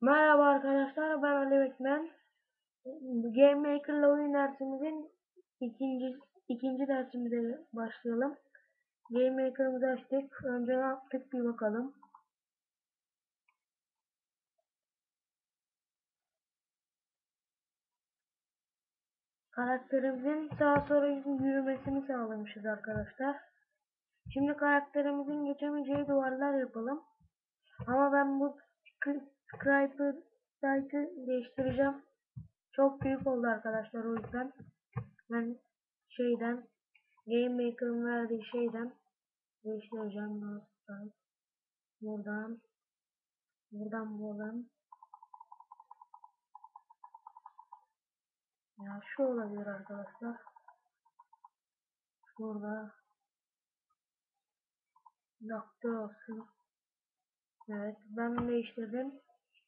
Merhaba arkadaşlar ben Ali Bekmen. Game Maker'la oyun dersimizin ikinci ikinci dersimize başlayalım. Game Maker'ımızı açtık. Önce ne yaptık bir bakalım. Karakterimizin sağa sola yürümesini sağlamışız arkadaşlar. Şimdi karakterimizin geçemeyeceği duvarlar yapalım. Ama ben bu Scriber site'ı değiştireceğim. Çok büyük oldu arkadaşlar o yüzden. Ben şeyden Game Maker'ın verdiği şeyden değiştireceğim. Buradan buradan buradan buradan ya şu olabilir arkadaşlar. Burada nokta olsun. Evet ben değiştirdim.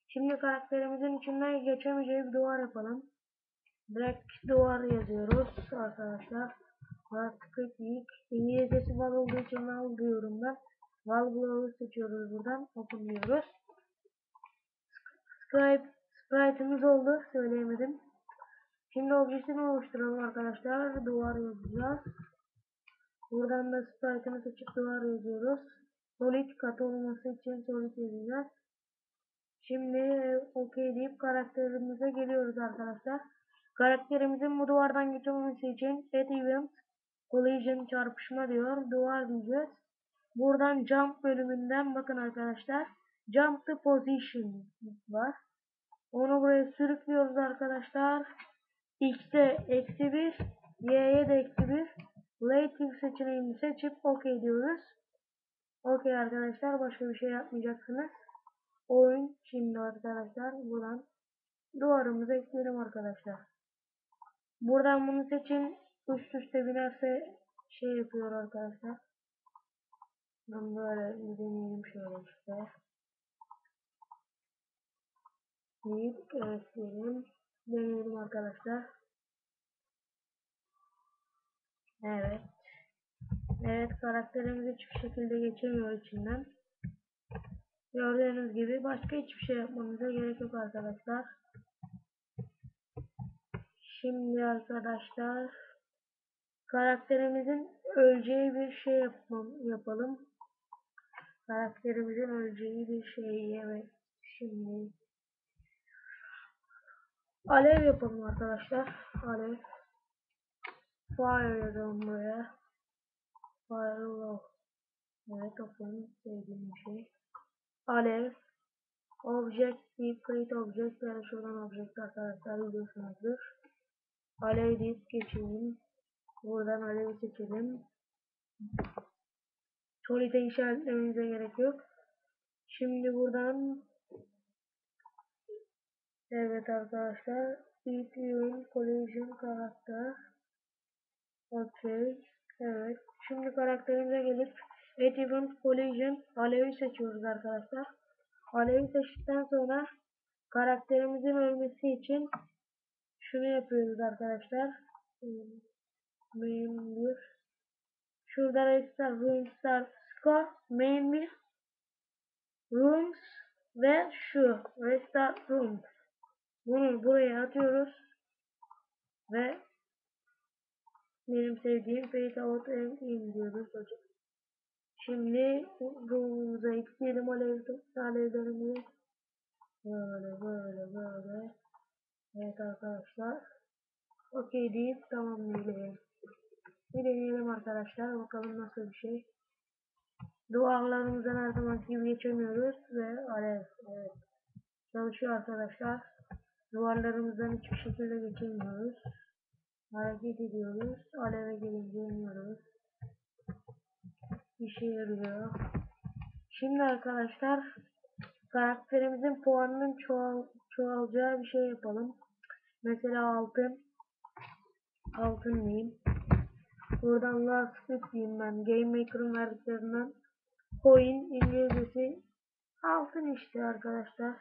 Şimdi karakterimizin içinden geçemeyeceği bir duvar yapalım. Direkt duvar yazıyoruz arkadaşlar. Artık ilk İngilizcesi var olduğu için val diyorum ben. Val bloğu seçiyoruz buradan. Open diyoruz. Scribe, sprite'ımız oldu. Söyleyemedim. Şimdi objesini oluşturalım arkadaşlar. Duvar yazacağız. Buradan da sprite'ını seçip duvar yazıyoruz. Solid kat olması için solid yazacağız. Şimdi OK deyip karakterimize geliyoruz arkadaşlar. Karakterimizin bu duvardan geçememesi için add event collision çarpışma diyor. Duvar diyeceğiz. Buradan jump bölümünden bakın arkadaşlar. Jump to position var. Onu buraya sürüklüyoruz arkadaşlar. X'e eksi 1, Y'ye de eksi 1. Relative seçeneğini seçip OK diyoruz. OK arkadaşlar başka bir şey yapmayacaksınız oyun şimdi arkadaşlar buradan duvarımızı ekleyelim arkadaşlar. Buradan bunu seçin. Üst üste binerse şey yapıyor arkadaşlar. Ben böyle bir deneyelim şöyle işte. Deyip ekleyelim. Deneyelim arkadaşlar. Evet. Evet karakterimiz hiçbir şekilde geçemiyor içinden. Gördüğünüz gibi başka hiçbir şey yapmamıza gerek yok arkadaşlar. Şimdi arkadaşlar karakterimizin öleceği bir şey yapmam, yapalım. Karakterimizin öleceği bir şey evet. Şimdi alev yapalım arkadaşlar. Alev. Fire yazalım buraya. Fire Evet benim sevdiğim bir şey alev object deyip create object yani şuradan object arkadaşlar biliyorsunuzdur. Alev deyip geçelim. Buradan alevi seçelim. Solid'e işaretlememize gerek yok. Şimdi buradan Evet arkadaşlar Deep Collision karakter Okey Evet. Şimdi karakterimize gelip Add Event Collision Alevi seçiyoruz arkadaşlar. Alevi seçtikten sonra karakterimizin ölmesi için şunu yapıyoruz arkadaşlar. Main 1 Şurada restart room score main 1 rooms ve şu. Restart room bunu buraya atıyoruz. Ve benim sevdiğim fade out and diyoruz hocam. Şimdi ruhumuza ekleyelim alev, alevlerimizi. Böyle böyle böyle. Evet arkadaşlar. Okey deyip tamamlayalım. Bir deneyelim arkadaşlar. Bakalım nasıl bir şey. Duvarlarımızdan her zaman gibi geçemiyoruz ve alev. Evet. Çalışıyor arkadaşlar. Duvarlarımızdan hiçbir şekilde geçemiyoruz. Hareket ediyoruz. Aleve gelince iniyoruz işe yarıyor. Şimdi arkadaşlar karakterimizin puanının çoğal, çoğalacağı bir şey yapalım. Mesela altın altın diyeyim. Buradan last split diyeyim ben. Game Maker'ın verdiklerinden coin İngilizcesi altın işte arkadaşlar.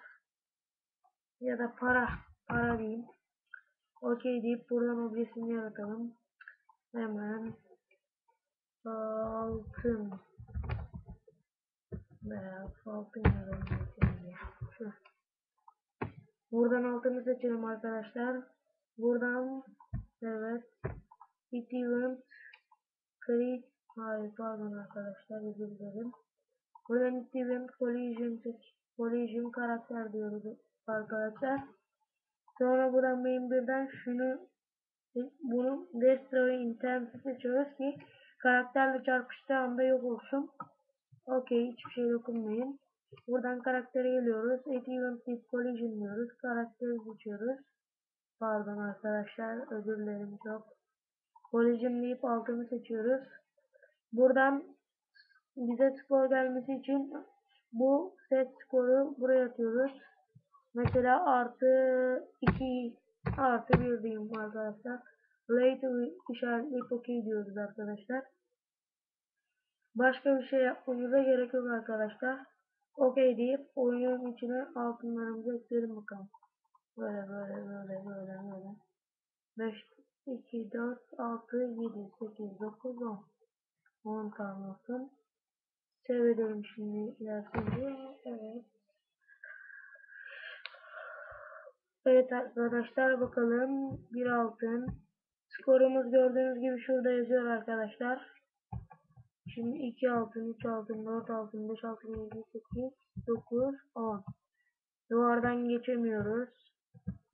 Ya da para. Para diyeyim. Okey deyip buradan objesini yaratalım. Hemen altın veya altın. Şu. Buradan altını seçelim arkadaşlar. Buradan evet. Hit event. Create. Hayır pardon arkadaşlar özür dilerim. Buradan hit event collision. Collision karakter diyoruz arkadaşlar. Sonra buradan main birden şunu bunu destroy intensity seçiyoruz ki karakterle çarpıştığı anda yok olsun. Okey hiçbir şey dokunmayın. Buradan karaktere geliyoruz. At event with collision diyoruz. Karakteri seçiyoruz. Pardon arkadaşlar özür dilerim çok. Collision deyip altını seçiyoruz. Buradan bize skor gelmesi için bu set skoru buraya atıyoruz. Mesela artı 2 artı 1 diyeyim arkadaşlar. Late işaretleyip OK diyoruz arkadaşlar. Başka bir şey yapmamıza gerek yok arkadaşlar. OK deyip oyunun içine altınlarımızı ekleyelim bakalım. Böyle böyle böyle böyle böyle. 5, 2, 4, 6, 7, 8, 9, 10. 10 tane olsun. Sevebilirim şimdi ilerisinde. Evet. Evet arkadaşlar bakalım. Bir altın. Skorumuz gördüğünüz gibi şurada yazıyor arkadaşlar. Şimdi 2 altın, 3 altın, 4 altın, 5 altın, 7, 8, 9, 10. Duvardan geçemiyoruz.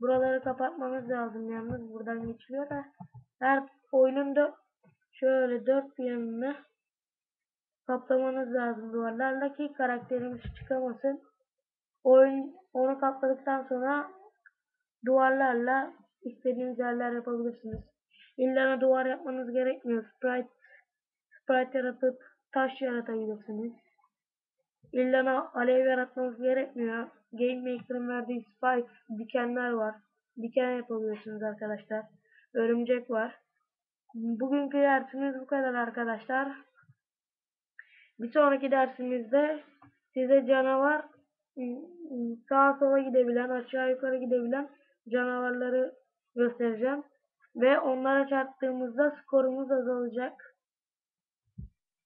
Buraları kapatmamız lazım yalnız buradan geçiliyor da. Her oyunun şöyle 4 bir yanını kaplamanız lazım duvarlarla ki karakterimiz çıkamasın. Oyun onu kapladıktan sonra duvarlarla istediğiniz yerler yapabilirsiniz. İlla duvar yapmanız gerekmiyor. Sprite, sprite yaratıp taş yaratabilirsiniz. İlla alev yaratmanız gerekmiyor. Game Maker'ın verdiği spike dikenler var. Diken yapabiliyorsunuz arkadaşlar. Örümcek var. Bugünkü dersimiz bu kadar arkadaşlar. Bir sonraki dersimizde size canavar sağa sola gidebilen, aşağı yukarı gidebilen canavarları göstereceğim. Ve onlara çarptığımızda skorumuz azalacak.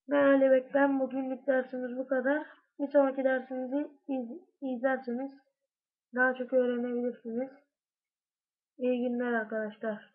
Ben Ali Beklen. Bugünlük dersimiz bu kadar. Bir sonraki dersimizi iz izlerseniz daha çok öğrenebilirsiniz. İyi günler arkadaşlar.